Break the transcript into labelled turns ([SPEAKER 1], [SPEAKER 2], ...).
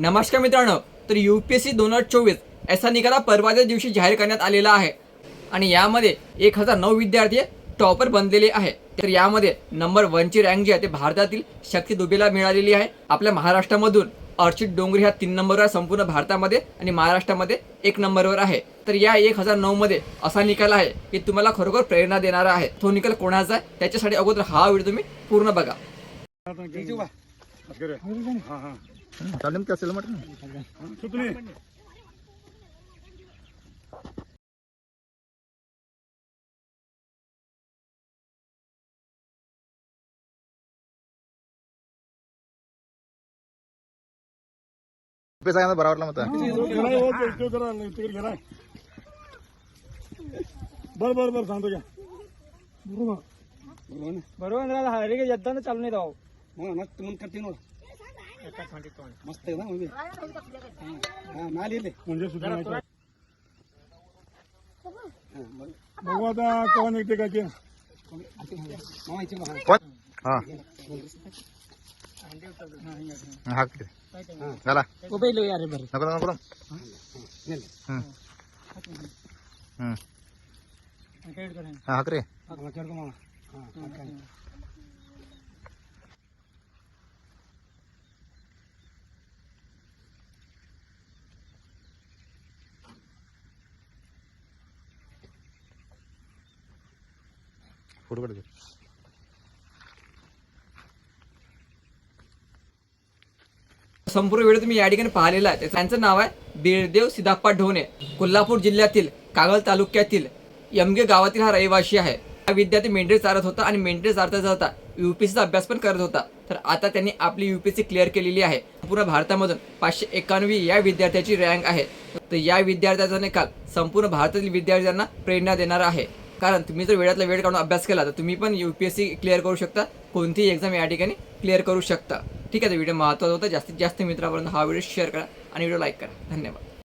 [SPEAKER 1] नमस्कार मित्रांनो तर यू पी एस सी दोन हजार चोवीस याचा निकाल परवाच्या दिवशी जाहीर करण्यात आलेला आहे. आणि यामध्ये एक हजार नऊ विद्यार्थी टॉपर बनलेले आहे. तर यामध्ये नंबर वनची रँक जी आहे ते भारतातील शक्ती दुबेला मिळालेली आहे. आपल्या महाराष्ट्रामधून अर्चित डोंगरी ह्या तीन नंबरवर संपूर्ण भारतामध्ये आणि महाराष्ट्रामध्ये एक नंबरवर आहे. तर या एक हजार नऊ मध्ये असा निकाल आहे की तुम्हाला खरोखर प्रेरणा देणारा आहे. तो निकाल कोणाचा आहे? त्याच्यासाठी अगोदर हा व्हिडिओ तुम्ही पूर्ण बघा.
[SPEAKER 2] चालेल त्या असेल म्हटलं पैसा बरावरला मत
[SPEAKER 3] बर बर बर सांगतो घ्या बरोबर
[SPEAKER 4] बरोबर हरे घेताना चालू नाही राव
[SPEAKER 3] मग मग करते ना मस्त आहे ना म्हणजे हा ना लिहिले म्हणजे सुद्धा नाही का? हा, बरं. बघू आता केव्हा निघते काय ते.
[SPEAKER 2] कोण? हा. हा किती झाला
[SPEAKER 4] पहिलो यार बरं.
[SPEAKER 2] नको नको नको. हम्म. हम्म. हा. हाक रे. फोटो काढ
[SPEAKER 1] संपूर्ण व्हिडिओ तुम्ही या ठिकाणी पाहिलेला आहे. त्यांचं नाव आहे बीरदेव सिद्धाप्पा ढोणे. कोल्हापूर जिल्ह्यातील कागल तालुक्यातील यमगे गावातील हा रहिवासी आहे. हा विद्यार्थी मेंढरी चारत होता आणि मेंढरी चारता चालता युपीसीचा अभ्यास पण करत होता. तर आता त्यांनी आपली युपीसी क्लिअर केलेली आहे. पूर्ण भारतामधून पाचशे एकाण्णवी या विद्यार्थ्याची रँक आहे. तर या विद्यार्थ्याचा निकाल संपूर्ण भारतातील विद्यार्थ्यांना प्रेरणा देणार आहे. कारण तुम्ही जर वेळातला वेळ काढून अभ्यास केला तर तुम्ही पण U P S C clear करू शकता. कोणतीही एक्झाम या ठिकाणी क्लिअर करू शकता. ठीक आहे व्हिडिओ महत्त्वाचा होता. जास्तीत जास्त मित्रापर्यंत हा व्हिडिओ शेअर करा आणि व्हिडिओ लाईक करा. धन्यवाद.